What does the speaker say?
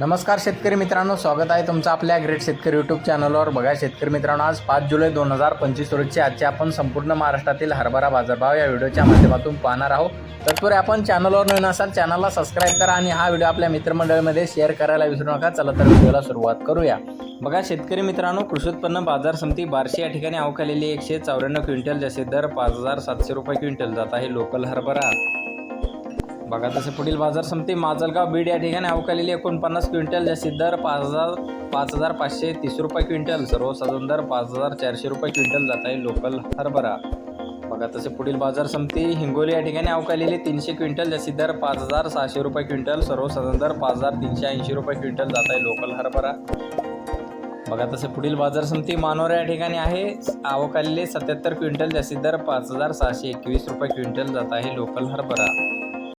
नमस्कार शेतकरी मित्रांनो स्वागत आहे तुमचं आपल्या ग्रेट शेतकरी यूट्यूब चॅनलवर बघा शेतकरी मित्रांनो आज पाच जुलै दोन हजार पंचवीस रोजची आजचे आपण संपूर्ण महाराष्ट्रातील हरभरा बाजारभाव या व्हिडिओच्या माध्यमातून पाहणार आहोत. तत्पूर्वी आपण चॅनलवर नवीन असाल चॅनलला सबस्क्राईब करा आणि हा व्हिडिओ आपल्या मित्रमंडळीमध्ये शेअर करायला विसरू नका. चला तर व्हिडिओला सुरुवात करूया. बघा शेतकरी मित्रांनो कृषी उत्पन्न बाजार समिती बार्शी या ठिकाणी अवकालेली एकशे चौऱ्याण्णव क्विंटल जसे दर पाच हजार सातशे रुपये क्विंटल जात आहे. लोकल हरभरा बघा तसे पुढील बाजार समिती माजलगाव बीड या ठिकाणी अवकालेली एकोणपन्नास क्विंटल जास्तीत दर पाच हजार पाच हजार पाचशे तीस रुपये क्विंटल. सर्वसाधारण दर पाच हजार चारशे रुपये क्विंटल जात आहे लोकल हरभरा. बघा तसे पुढील बाजार समिती हिंगोली या ठिकाणी अवकालेली तीनशे क्विंटल जास्तीत दर पाच हजार सहाशे रुपये क्विंटल सर्वसाधारण दर पाच हजार तीनशे ऐंशी रुपये क्विंटल जात आहे लोकल हरभरा. बघा तसे पुढील बाजार समिती मानोरा या ठिकाणी आहे. आवक सत्याहत्तर क्विंटल जास्तीत दर पाच हजार सहाशे एकवीस रुपये क्विंटल जात आहे लोकल हरभरा.